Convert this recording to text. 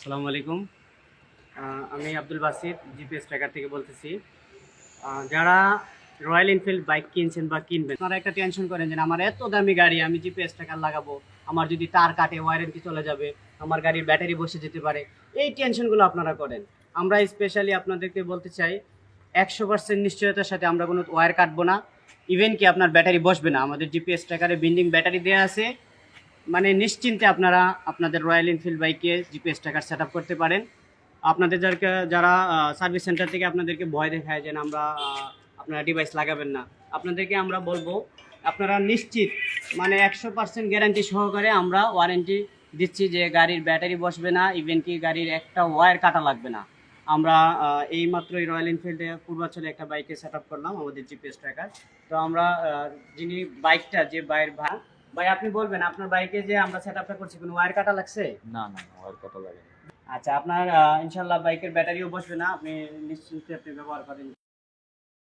আসসালামু আলাইকুম। আমি আব্দুল বাসির জিপিএস ট্র্যাকার থেকে বলতেছি। যারা রয়্যাল এনফিল্ড বাইক কিনছেন বা কিনবেন, আপনারা একটা টেনশন করেন যে আমার এত দামি গাড়ি, আমি জিপিএস ট্র্যাকার লাগাবো। আমার যদি তার কাটে ওয়ারেন্টি চলে যাবে, আমার গাড়ির ব্যাটারি বসে যেতে পারে। এই টেনশনগুলো আপনারা করেন। আমরা স্পেশালি আপনাদেরকে বলতে চাই, একশো পার্সেন্ট নিশ্চয়তার সাথে আমরা কোনো ওয়ার কাটবো না। ইভেন কি আপনার ব্যাটারি বসবে না। আমাদের জিপিএস ট্র্যাকারে বিল্ডিং ব্যাটারি দেওয়া আছে। মানে নিশ্চিন্তে আপনারা আপনাদের রয়্যাল এনফিল্ড বাইকে জিপিএস ট্র্যাকার সেট করতে পারেন। আপনাদের যারা যারা সার্ভিস সেন্টার থেকে আপনাদেরকে ভয় দেখায় যে না, আমরা আপনারা ডিভাইস লাগাবেন না আপনাদেরকে আমরা বলব আপনারা নিশ্চিত মানে একশো পার্সেন্ট গ্যারান্টি সহকারে আমরা ওয়ারেন্টি দিচ্ছি যে গাড়ির ব্যাটারি বসবে না ইভেন কি গাড়ির একটা ওয়ার কাটা লাগবে না। আমরা এই মাত্রই রয়্যাল এনফিল্ডে পূর্বাঞ্চলে একটা বাইকে সেট করলাম আমাদের জিপিএস ট্র্যাকার তো আমরা যিনি বাইকটা যে বাইরের ভাই ভাই আপনি বলবেন আপনার বাইকে যে আমরা সেট আপটা করছি কোনো ওয়্যার কাটা লাগছে না না ওয়্যার ওয়ার কাটা লাগে না। আচ্ছা আপনার ইনশাল্লাহ বাইকের ব্যাটারিও বসবে না আপনি নিশ্চিন্তে আপনি ব্যবহার করেন